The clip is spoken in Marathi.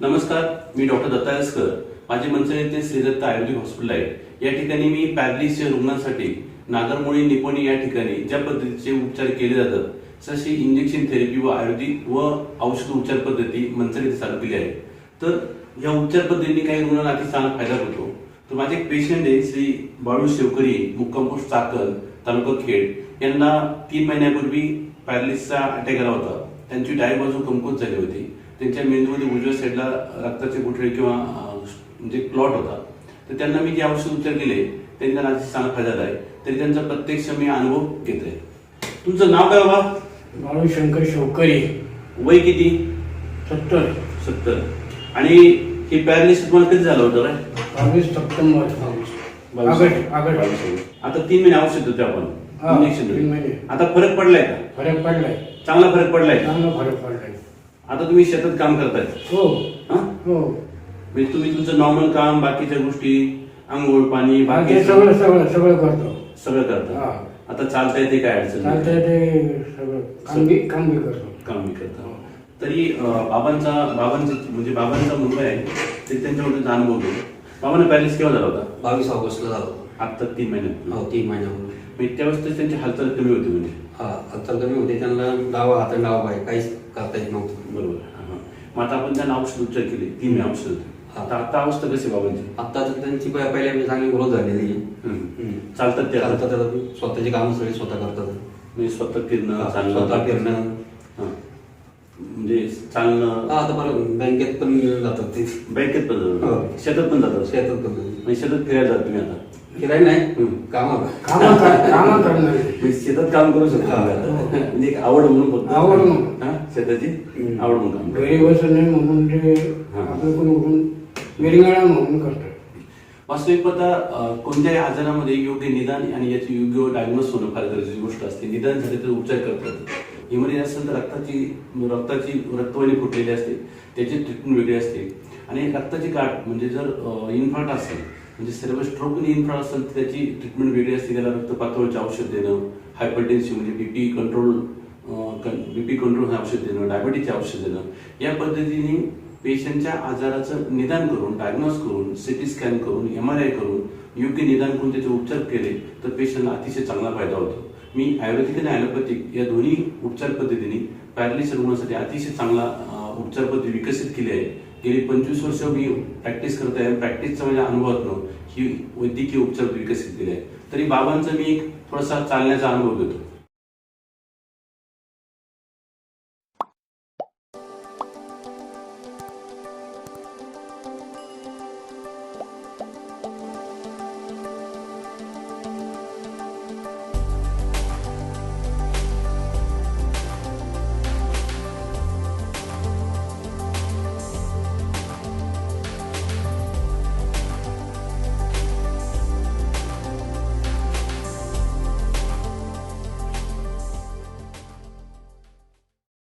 नमस्कार मी डॉक्टर दत्ता यसकर. माझे मंचन येथे श्रीदत्त आयुर्वेदिक हॉस्पिटल आहे. या ठिकाणी मी पॅरालिसच्या रुग्णांसाठी नागरमोळी निपोणी या ठिकाणी ज्या पद्धतीचे उपचार केले जातात तशी इंजेक्शन थेरपी व आयुर्वेदिक व औषध उपचार पद्धती मंचन येथे चालू केली आहे. तर या उपचार पद्धतीने काही रुग्णांना अति चांगला फायदा होतो. तर माझे एक पेशंट आहे श्री बाळू शेवकरी मुक्काम पोस्ट चाकण तालुका खेड. यांना तीन महिन्यापूर्वी पॅरालिसचा अटॅक आला होता. त्यांची डावी बाजू कमकुवत झाली होती. त्यांच्या मेंदूमध्ये उजव्या साईडला रक्ताचे गुठळे किंवा म्हणजे क्लॉट होता. तर त्यांना मी जे औषध उपचार केले त्यांनी त्यांना अतिशय चांगला फायदा झाला आहे. तरी त्यांचा प्रत्यक्ष मी अनुभव घेतोय. तुमचं नाव काय बाबा? बाळू शंकर. वय किती? सत्तर. सत्तर. आणि हे पॅरालिसिस तुम्हाला कधी झालं होतं रे? बावीस सप्टेंबर. ऑगस्ट ऑगस्ट आता तीन महिने औषध होते आपण. हा, इंजेक्शन तीन महिने. आता फरक पडलाय का? फरक पडलाय. चांगला फरक पडलाय का? चांगला फरक पडलाय. आता तुम्ही शेतात काम करताय. हो. हा? हो. म्हणजे तुम्ही तुमचं नॉर्मल काम बाकीच्या गोष्टी आंघोळ पाणी बाकी ते सगळं सगळं सगळं करतो. सगळं हा. करता आता चालता येते काय अडचण नाही. चालतंय ते सगळं काम बी काम बी करतो. काम मी करता. तरी अं, बाबांचा बाबांचा म्हणजे बाबांचा मुलगा आहे ते अनुभव घेऊ बाबांना पॅलेस केव्हा झाला होता? बावीस ऑगस्टला झालो आता तीन महिन्यात हो तीन महिन्यापूर्वी. म्हणजे त्यावेळेस त्यांची हालचाल कमी होती म्हणजे हा अत्तर कमी होते त्यांना डावा हात डावा पाय काहीच करता येत नव्हतं बरोबर हा. मग आता आपण त्यांना औषध उपचार केले तीन औषध. आता आता अवस्था कशी बाबांची आता तर त्यांची पहि- पहिल्या चांगली ग्रोथ झालेली आहे. हम्म. हम्म. चालतात ते आता? चालतात आता. स्वतःची कामं सगळी स्वतः करतात म्हणजे स्वतः फिरणं चालणं स्वतः फिरणं हा. म्हणजे चालणं हा आता बरं बँकेत पण जातात ते बँकेत पण जातात. हो. शेतात पण जातात शेतात पण म्हणजे शेतात फिरायला जात तुम्ही आता फिरायला नाही. कामाला काम काम करणार शेतात काम करू शकतो. आम्ही आता. म्हणजे एक आवड म्हणून फक्त आवड म्हणून. हा? शेताची. आवड म्हणून काम घरी बसून नाही म्हणून ते. आपलं कोण म्हणून करतो अं, कोणत्याही आजारामध्ये योग्य निदान आणि याची योग्य डायग्नोस होणं फार गरजेची गोष्ट असते निदान झाले तर उपचार करतात इमर्जन्सी असेल तर रक्ताची रक्ताची रक्तवाहिनी फुटलेली असते त्याची ट्रीटमेंट वेगळी असते आणि रक्ताची गाठ म्हणजे जर इन्फार्ट असेल म्हणजे सर्व स्ट्रोक इन्फार्ट असेल तर त्याची ट्रीटमेंट वेगळी असते. त्याला रक्त पातळीचे औषध देणं हायपरटेन्शन म्हणजे बीपी कंट्रोल बीपी कंट्रोल औषध देणं डायबिटीचे औषध देणं. या पद्धतीने पेशंटच्या आजाराचं निदान करून डायग्नोस करून सिटी स्कॅन करून एम आर आय करून योग्य निदान करून त्याचे उपचार केले तर पेशंटला अतिशय चांगला फायदा होतो. मी आयुर्वेदिक आणि ॲलोपॅथिक या दोन्ही उपचार पद्धतीने पॅरालिस रुग्णासाठी अतिशय चांगला उपचार पद्धती विकसित केली आहे. गेली पंचवीस वर्ष मी प्रॅक्टिस करत आहे. प्रॅक्टिसचा माझ्या अनुभवातनं ही वैद्यकीय उपचार विकसित केले आहे तरी बाबांचा मी एक थोडासा चालण्याचा अनुभव घेतो.